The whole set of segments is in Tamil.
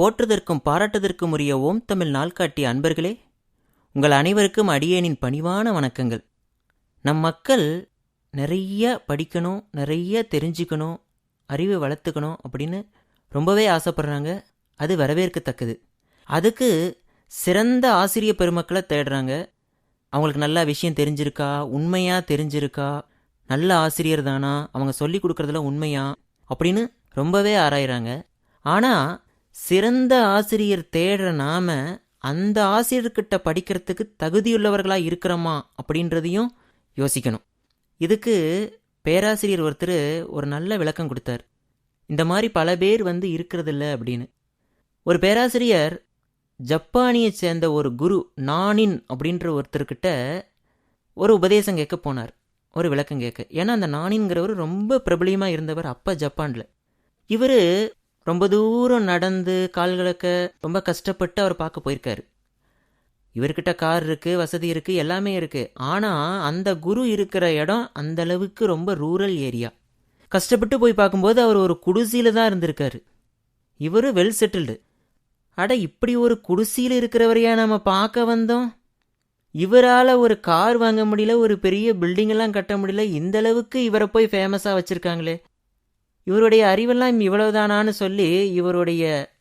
போற்றுதற்கும் பாராட்டுதற்கும் உரிய ஓம் தமிழ் நாள்காட்டிய அன்பர்களே உங்கள் அனைவருக்கும் அடியேனின் பணிவான வணக்கங்கள். நம் மக்கள் நிறைய படிக்கணும் நிறைய தெரிஞ்சுக்கணும் அறிவை வளர்த்துக்கணும் அப்படின்னு ரொம்பவே ஆசைப்படுறாங்க. அது வரவேற்கத்தக்கது. அதுக்கு சிறந்த ஆசிரிய பெருமக்களை தேடுறாங்க. அவங்களுக்கு நல்ல விஷயம் தெரிஞ்சிருக்கா உண்மையாக தெரிஞ்சிருக்கா நல்ல ஆசிரியர் தானா அவங்க சொல்லி கொடுக்குறதுல உண்மையா அப்படின்னு ரொம்பவே ஆராயிறாங்க. ஆனால் சிறந்த ஆசிரியர் தேடுற நாம அந்த ஆசிரியர்கிட்ட படிக்கிறதுக்கு தகுதியுள்ளவர்களாக இருக்கிறோமா அப்படின்றதையும் யோசிக்கணும். இதுக்கு பேராசிரியர் ஒருத்தர் ஒரு நல்ல விளக்கம் கொடுத்தார். இந்த மாதிரி பல பேர் வந்து இருக்கிறதில்ல அப்படின்னு. ஒரு பேராசிரியர் ஜப்பானியை சேர்ந்த ஒரு குரு நானின் அப்படின்ற ஒருத்தர்கிட்ட ஒரு உபதேசம் கேட்க போனார். ஒரு விளக்கம் கேட்க. ஏன்னா அந்த நானின்கிறவர் ரொம்ப பிரபலியமாக இருந்தவர் அப்போ ஜப்பானில். இவர் ரொம்ப தூரம் நடந்து கால்களுக்க ரொம்ப கஷ்டப்பட்டு அவர் பார்க்க போயிருக்காரு. இவர்கிட்ட கார் இருக்கு வசதி இருக்கு எல்லாமே இருக்கு. ஆனா அந்த குரு இருக்கிற இடம் அந்த அளவுக்கு ரொம்ப ரூரல் ஏரியா. கஷ்டப்பட்டு போய் பார்க்கும்போது அவர் ஒரு குடிசையில தான் இருந்திருக்காரு. இவர் வெல் செட்டில்டு. அட இப்படி ஒரு குடிசையில் இருக்கிறவரையா நம்ம பார்க்க வந்தோம்? இவரால் ஒரு கார் வாங்க முடியல ஒரு பெரிய பில்டிங் எல்லாம் கட்ட முடியல இந்த அளவுக்கு இவரை போய் ஃபேமஸாக வச்சிருக்காங்களே. இவருடைய அறிவெல்லாம் இவ்வளவுதானான்னு சொல்லி இவருடைய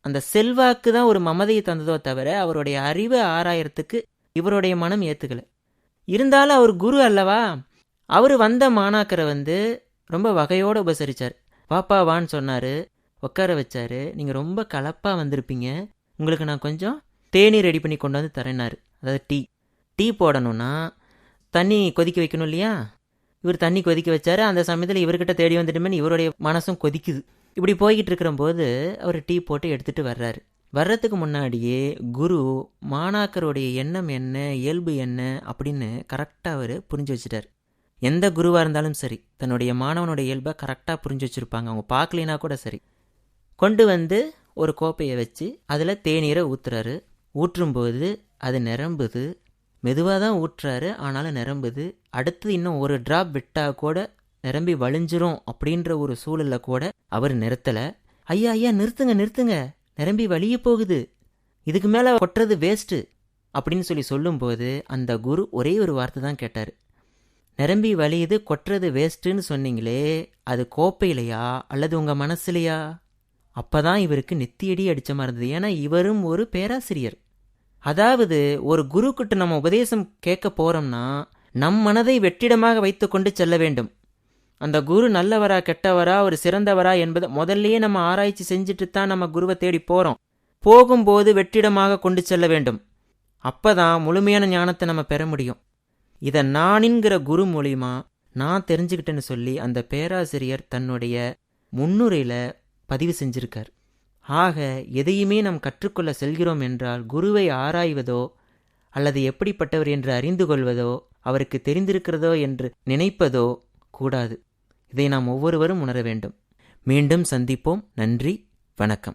அந்த செல்வாக்கு தான் ஒரு மமதையை தந்ததோ தவிர அவருடைய அறிவை ஆராயறதுக்கு இவருடைய மனம் ஏத்துக்கல. இருந்தாலும் அவர் குரு அல்லவா? அவர் வந்த மாணாக்கரை வந்து ரொம்ப வகையோடு உபசரிச்சார். பாப்பா வான்னு சொன்னார். உட்கார வச்சாரு. நீங்கள் ரொம்ப கலப்பாக வந்திருப்பீங்க. உங்களுக்கு நான் கொஞ்சம் தேநீர் ரெடி பண்ணி கொண்டு வந்து தரேனார் அதாவது டீ. டீ போடணும்னா தண்ணி கொதிக்க வைக்கணும் இல்லையா? இவர் தண்ணி கொதிக்க வச்சாரு. அந்த சமயத்தில் இவர்கிட்ட தேடி வந்துட்டுமேனு இவருடைய மனசும் கொதிக்குது. இப்படி போய்கிட்டு இருக்கிற போது அவர் டீ போட்டு எடுத்துட்டு வர்றாரு. வர்றதுக்கு முன்னாடியே குரு மாணாக்கருடைய எண்ணம் என்ன இயல்பு என்ன அப்படின்னு கரெக்டாக அவர் புரிஞ்சு வச்சுட்டார். எந்த குருவாக இருந்தாலும் சரி தன்னுடைய மாணவனுடைய இயல்பை கரெக்டாக புரிஞ்சு வச்சுருப்பாங்க. அவங்க பார்க்கலினா கூட சரி. கொண்டு வந்து ஒரு கோப்பையை வச்சு அதில் தேநீரை ஊற்றுறாரு ஊற்றும்போது அது நிரம்புது. மெதுவாக தான் ஊற்றுறாரு ஆனாலும் நிரம்புது. அடுத்து இன்னும் ஒரு ட்ராப் விட்டால் கூட நிரம்பி வழிஞ்சிரும் அப்படின்ற ஒரு சூழலில் கூட அவர் நிறுத்தலை. ஐயா ஐயா நிறுத்துங்க நிறுத்துங்க. நிரம்பி வழிய போகுது. இதுக்கு மேலே கொட்டுறது வேஸ்ட்டு அப்படின்னு சொல்லி சொல்லும்போது அந்த குரு ஒரே ஒரு வார்த்தை தான் கேட்டார். நிரம்பி வழியுது கொட்டுறது வேஸ்ட்டுன்னு சொன்னீங்களே அது கோப்பையிலையா அல்லது உங்கள் மனசுலையா? அப்பதான் இவருக்கு நெத்தியடி அடிச்ச மாதிரி இருந்தது. ஏன்னா இவரும் ஒரு பேராசிரியர். அதாவது ஒரு குரு கிட்ட நம்ம உபதேசம் கேட்க போறோம்னா நம் மனதை வெற்றிடமாக வைத்துக்கொண்டு செல்ல வேண்டும். அந்த குரு நல்லவரா கெட்டவரா ஒரு சிறந்தவரா என்பதை முதல்லயே நம்ம ஆராய்ச்சி செஞ்சுட்டு தான் நம்ம குருவை தேடி போறோம். போகும்போது வெற்றிடமாக கொண்டு செல்ல வேண்டும். அப்பதான் முழுமையான ஞானத்தை நம்ம பெற முடியும். இதை நானின்கிற குரு மூலியமா நான் தெரிஞ்சுக்கிட்டேன்னு சொல்லி அந்த பேராசிரியர் தன்னுடைய முன்னுரையில பதிவு செஞ்சிருக்கார். ஆக எதையுமே நாம் கற்றுக்கொள்ள செல்கிறோம் என்றால் குருவை ஆராய்வதோ அல்லது எப்படிப்பட்டவர் என்று அறிந்து கொள்வதோ அவருக்கு தெரிந்திருக்கிறதோ என்று நினைப்பதோ கூடாது. இதை நாம் ஒவ்வொருவரும் உணர வேண்டும். மீண்டும் சந்திப்போம். நன்றி. வணக்கம்.